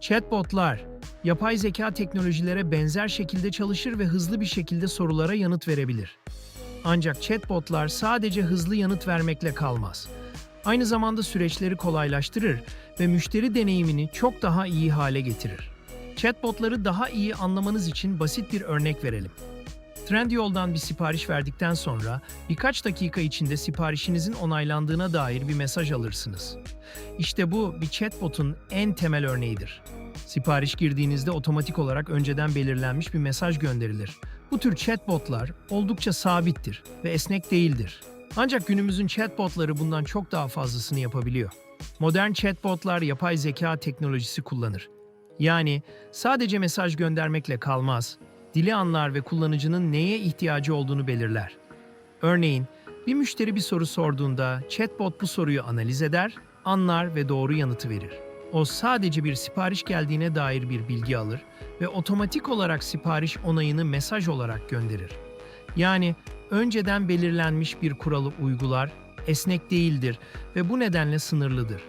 Chatbotlar, yapay zeka teknolojilere benzer şekilde çalışır ve hızlı bir şekilde sorulara yanıt verebilir. Ancak chatbotlar sadece hızlı yanıt vermekle kalmaz. Aynı zamanda süreçleri kolaylaştırır ve müşteri deneyimini çok daha iyi hale getirir. Chatbotları daha iyi anlamanız için basit bir örnek verelim. Trendyol'dan bir sipariş verdikten sonra birkaç dakika içinde siparişinizin onaylandığına dair bir mesaj alırsınız. İşte bu bir chatbot'un en temel örneğidir. Sipariş girdiğinizde otomatik olarak önceden belirlenmiş bir mesaj gönderilir. Bu tür chatbotlar oldukça sabittir ve esnek değildir. Ancak günümüzün chatbotları bundan çok daha fazlasını yapabiliyor. Modern chatbotlar yapay zeka teknolojisi kullanır. Yani sadece mesaj göndermekle kalmaz, dili anlar ve kullanıcının neye ihtiyacı olduğunu belirler. Örneğin, bir müşteri bir soru sorduğunda chatbot bu soruyu analiz eder, anlar ve doğru yanıtı verir. O sadece bir sipariş geldiğine dair bir bilgi alır ve otomatik olarak sipariş onayını mesaj olarak gönderir. Yani önceden belirlenmiş bir kuralı uygular, esnek değildir ve bu nedenle sınırlıdır.